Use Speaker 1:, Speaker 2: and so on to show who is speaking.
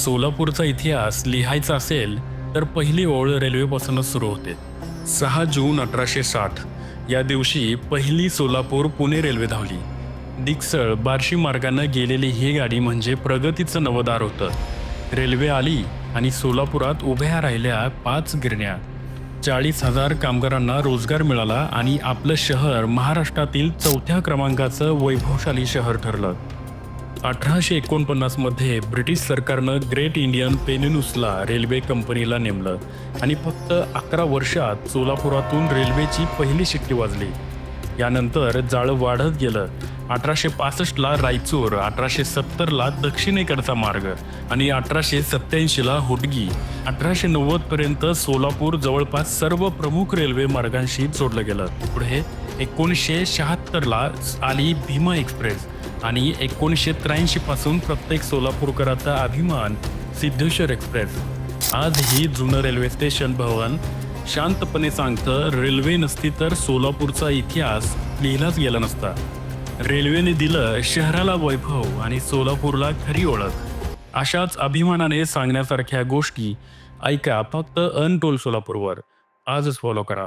Speaker 1: सोलापूरचा इतिहास लिहायचा असेल तर पहिली ओळ रेल्वेपासूनच सुरू होते. सहा जून अठराशे साठ या दिवशी पहिली सोलापूर पुणे रेल्वे धावली. दिक्सळ बार्शी मार्गानं गेलेली ही गाडी म्हणजे प्रगतीचं नवदार होतं. रेल्वे आली आणि सोलापुरात उभ्या राहिल्या पाच गिरण्या. चाळीस हजार कामगारांना रोजगार मिळाला आणि आपलं शहर महाराष्ट्रातील चौथ्या क्रमांकाचं वैभवशाली शहर ठरलं. अठराशे एकोणपन्नासमध्ये ब्रिटिश सरकारनं ग्रेट इंडियन पेनिनुसला रेल्वे कंपनीला नेमलं आणि फक्त अकरा वर्षात सोलापुरातून रेल्वेची पहिली शिट्टी वाजली. यानंतर जाळं वाढत गेलं. अठराशे पासष्टला रायचूर अठराशे सत्तरला दक्षिणेकडचा मार्ग आणि अठराशे सत्याऐंशीला हुडगी. अठराशे नव्वदपर्यंत सोलापूर जवळपास सर्व प्रमुख रेल्वे मार्गांशी जोडलं गेलं. पुढे एकोणीसशे शहात्तरला आली भीमा एक्सप्रेस आणि एकोणीसशे त्र्याऐंशीपासून प्रत्येक सोलापूरकराचा अभिमान सिद्धेश्वर एक्सप्रेस. आज ही जुनं रेल्वे स्टेशन भवन शांतपणे सांगतं रेल्वे नसती तर सोलापूरचा इतिहास लिहिलाच गेला नसता. रेल्वेने दिलं शहराला वैभव आणि सोलापूरला खरी ओळख. अशाच अभिमानाने सांगण्यासारख्या गोष्टी ऐका फक्त अनटोल सोलापूरवर. आजच फॉलो करा.